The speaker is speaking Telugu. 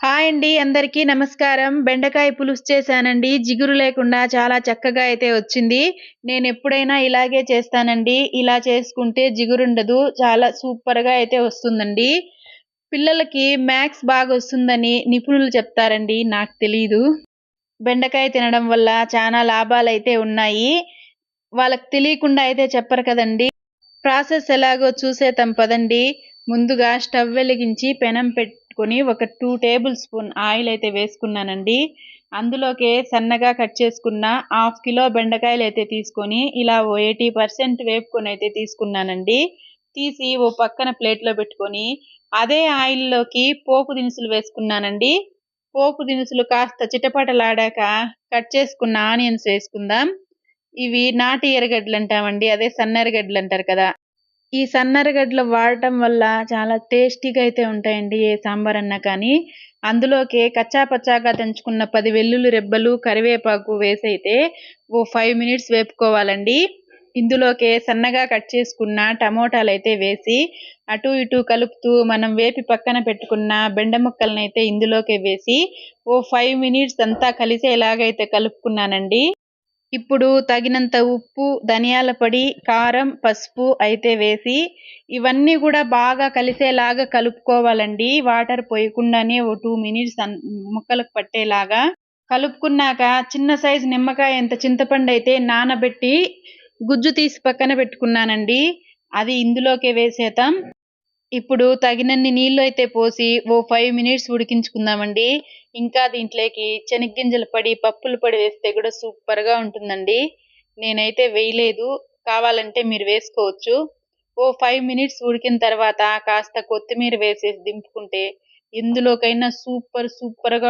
హాయ్ అండి అందరికీ నమస్కారం. బెండకాయ పులుసు చేశానండి. జిగురు లేకుండా చాలా చక్కగా అయితే వచ్చింది. నేను ఎప్పుడైనా ఇలాగే చేస్తానండి. ఇలా చేసుకుంటే జిగురుండదు చాలా సూపర్గా అయితే వస్తుందండి. పిల్లలకి మ్యాథ్స్ బాగా వస్తుందని నిపుణులు చెప్తారండి. నాకు తెలీదు. బెండకాయ తినడం వల్ల చాలా లాభాలు అయితే ఉన్నాయి. వాళ్ళకి తెలియకుండా అయితే చెప్పరు కదండి. ప్రాసెస్ ఎలాగో చూసేతాం పదండి. ముందుగా స్టవ్ వెలిగించి పెనం పెట్టి పెట్టుకొని ఒక టూ టేబుల్ స్పూన్ ఆయిల్ అయితే వేసుకున్నానండి. అందులోకి సన్నగా కట్ చేసుకున్న హాఫ్ కిలో బెండకాయలు అయితే తీసుకొని ఇలా ఓ ఎయిటీ పర్సెంట్ వేపుకొని అయితే తీసుకున్నానండి. తీసి ఓ పక్కన ప్లేట్లో పెట్టుకొని అదే ఆయిల్లోకి పోపు దినుసులు వేసుకున్నానండి. పోపు దినుసులు కాస్త చిటపటలాడాక కట్ చేసుకున్న ఆనియన్స్ వేసుకుందాం. ఇవి నాటి ఎర్రగడ్డలు అంటామండి అదే సన్న ఎర్రగడ్డలు అంటారు కదా. ఈ సన్నరగడ్డలు వాడటం వల్ల చాలా టేస్టీగా అయితే ఉంటాయండి ఏ సాంబార్ అన్నా కానీ. అందులోకి కచ్చా పచ్చాగా దంచుకున్న పది వెల్లుల్లి రెబ్బలు కరివేపాకు వేసి అయితే ఓ ఫైవ్ మినిట్స్ వేపుకోవాలండి. ఇందులోకి సన్నగా కట్ చేసుకున్న టమోటాలు అయితే వేసి అటు ఇటు కలుపుతూ మనం వేపి పక్కన పెట్టుకున్న బెండ ముక్కలను అయితే ఇందులోకి వేసి ఓ ఫైవ్ మినిట్స్ అంతా కలిసేలాగైతే కలుపుకున్నానండి. ఇప్పుడు తగినంత ఉప్పు ధనియాల పొడి కారం పసుపు అయితే వేసి ఇవన్నీ కూడా బాగా కలిసేలాగా కలుపుకోవాలండి. వాటర్ పోయకుండానే ఓ టూ మినిట్స్ ముక్కలకు పట్టేలాగా కలుపుకున్నాక చిన్న సైజు నిమ్మకాయ ఎంత చింతపండు అయితే నానబెట్టి గుజ్జు తీసి పక్కన పెట్టుకున్నానండి. అది ఇందులోకే వేసేద్దాం. ఇప్పుడు తగినన్ని నీళ్ళు అయితే పోసి ఓ ఫైవ్ మినిట్స్ ఉడికించుకుందామండి. ఇంకా దీంట్లోకి శనగ్గింజలు పడి పప్పులు పడి వేస్తే కూడా సూపర్గా ఉంటుందండి. నేనైతే వేయలేదు. కావాలంటే మీరు వేసుకోవచ్చు. ఓ ఫైవ్ మినిట్స్ ఉడికిన తర్వాత కాస్త కొత్తిమీర వేసేసి దింపుకుంటే ఎందులోకైనా సూపర్ సూపర్గా